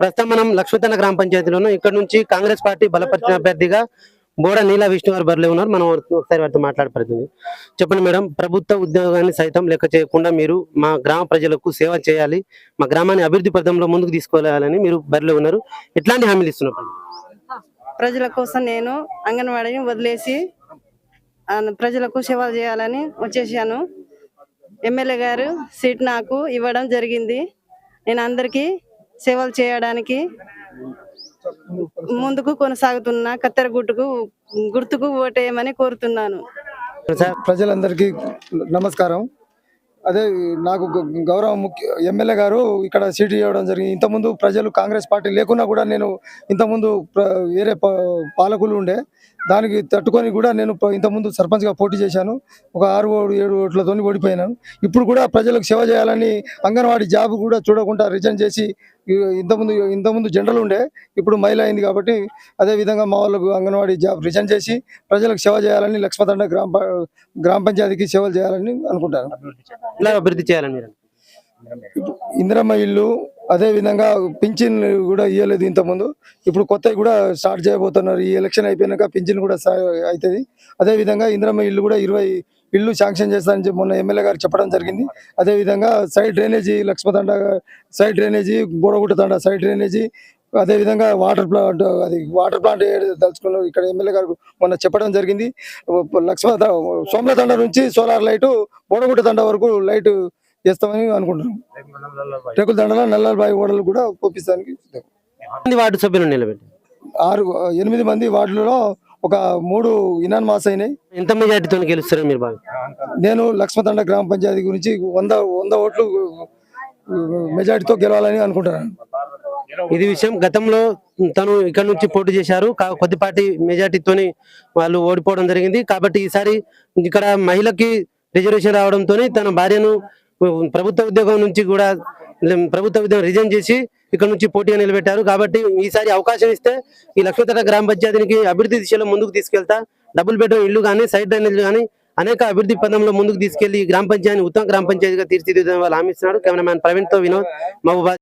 ప్రస్తుతం మనం లక్ష్మీతన గ్రామ పంచాయతీలోను ఇక్కడ నుంచి కాంగ్రెస్ పార్టీ బలపరిచిన అభ్యర్థిగా బోడ నీల విష్ణు గారు బరిలో ఉన్నారు. మనం ఒకసారి వారితో మాట్లాడపడుతుంది చెప్పండి మేడం ప్రభుత్వ ఉద్యోగాన్ని సైతం లెక్క చేయకుండా మీరు మా గ్రామ ప్రజలకు సేవ చేయాలి మా గ్రామాన్ని అభివృద్ధి పథంలో ముందుకు తీసుకెళ్ళాలని మీరు బరిలో ఉన్నారు. ఎట్లాంటి హామీలు ఇస్తున్నారు ప్రజల? కోసం నేను అంగన్వాడీని వదిలేసి ప్రజలకు సేవలు చేయాలని వచ్చేసాను. ఎమ్మెల్యే గారు సీట్ నాకు ఇవ్వడం జరిగింది. నేను అందరికీ సేవలు చేయడానికి ముందుకు కొనసాగుతున్న కత్తెర గుట్టుకు గుర్తుకు ఓటేయమని కోరుతున్నాను. ప్రజలందరికీ నమస్కారం. అదే నాకు గ- గౌరవ ముఖ్య ఎమ్మెల్యే గారు ఇక్కడ సీటు ఇవ్వడం జరిగింది. ఇంతకుముందు ప్రజలు కాంగ్రెస్ పార్టీ లేకున్నా కూడా నేను ఇంతకుముందు ప్ర- వేరే పాలకులు ఉండే. దానికి తట్టుకొని కూడా నేను ఇంతకుముందు సర్పంచ్గా పోటీ చేశాను. ఒక ఆరు ఏడు ఓట్లతో ఓడిపోయినాను ఇప్పుడు కూడా ప్రజలకు సేవ చేయాలని అంగన్వాడీ జాబ్ కూడా చూడకుండా రిజైన్ చేసి ఇంతకుముందు ఇంతకుముందు జనరల్ ఉండే ఇప్పుడు మహిళ అయింది కాబట్టి అదే విధంగా మా వాళ్ళకు అంగన్వాడీ జాబ్ రిజైన్ చేసి ప్రజలకు సేవ చేయాలని లక్ష్మతండ గ్రామ గ్రామ పంచాయతీకి సేవలు చేయాలని అనుకుంటాను ఎలా అభివృద్ధి చేయాలని మీరు ఇందిరమ్మ ఇల్లు అదే విధంగా పింఛన్ కూడా ఇవ్వలేదు ఇంతకుముందు. ఇప్పుడు కొత్తవి కూడా స్టార్ట్ చేయబోతున్నారు. ఈ ఎలక్షన్ అయిపోయినాక పింఛన్ కూడా అవుతుంది అదే విధంగా ఇందిరమ్మ ఇల్లు కూడా ఇరవై ఇల్లు శాంక్షన్ చేస్తారని చెప్పి మొన్న ఎమ్మెల్యే గారు చెప్పడం జరిగింది. అదే విధంగా side drainage Lakshmathanda side drainage Bodagutta Thanda side drainage అదే విధంగా వాటర్ ప్లాంట్ అది వాటర్ ప్లాంట్ తలుచుకున్నారు. ఇక్కడ ఎమ్మెల్యే గారు మొన్న చెప్పడం జరిగింది. లక్ష్మ సోమల తండ నుంచి సోలార్ లైట్ బోడగుట్ట తండ వరకు లైట్ చేస్తామని అనుకుంటున్నాం. రేకుల దండల నల్లబాయి ఓడలు కూడా పంపిస్తానికి సిద్ధం. మంది వార్డు సభ్యులను నిలబెట్టి ఆరు ఎనిమిది మంది వార్డులలో ఒక మూడు ఇనాన్ మాస్ అయినాయి. ఎంత మెజార్టీతో గెలుస్తారని మీరు బాగా? నేను లక్ష్మతండ గ్రామ పంచాయతీ గురించి వంద వంద ఓట్లు మెజార్టీతో గెలవాలని అనుకుంటున్నాను. ఇది విషయం. గతంలో తను ఇక్కడ నుంచి పోటీ చేశారు. కొద్దిపాటి మెజార్టీతోని వాళ్ళు ఓడిపోవడం జరిగింది. కాబట్టి ఈసారి ఇక్కడ మహిళకి రిజర్వేషన్ రావడంతో తన భార్యను ప్రభుత్వ ఉద్యోగం నుంచి కూడా ప్రభుత్వ ఉద్యోగం రిజైన్ చేసి ఇక్కడ నుంచి పోటీగా నిలబెట్టారు. కాబట్టి ఈసారి అవకాశం ఇస్తే ఈ లక్ష్మీతట గ్రామ పంచాయతీకి అభివృద్ధి దిశలో ముందుకు తీసుకెళ్తా. డబుల్ బెడ్రూమ్ ఇల్లు కానీ సైడ్ డ్రైనేజ్ కానీ అనేక అభివృద్ధి పదంలో ముందుకు తీసుకెళ్ళి ఈ గ్రామ పంచాయతీ ఉత్తమ గ్రామ పంచాయతీగా తీర్చిదిద్దాలని వాళ్ళు హామీ ఇస్తున్నారు. కెమెరామ్యాన్ ప్రవీణ్తో వినోద్ మహబూబాద్.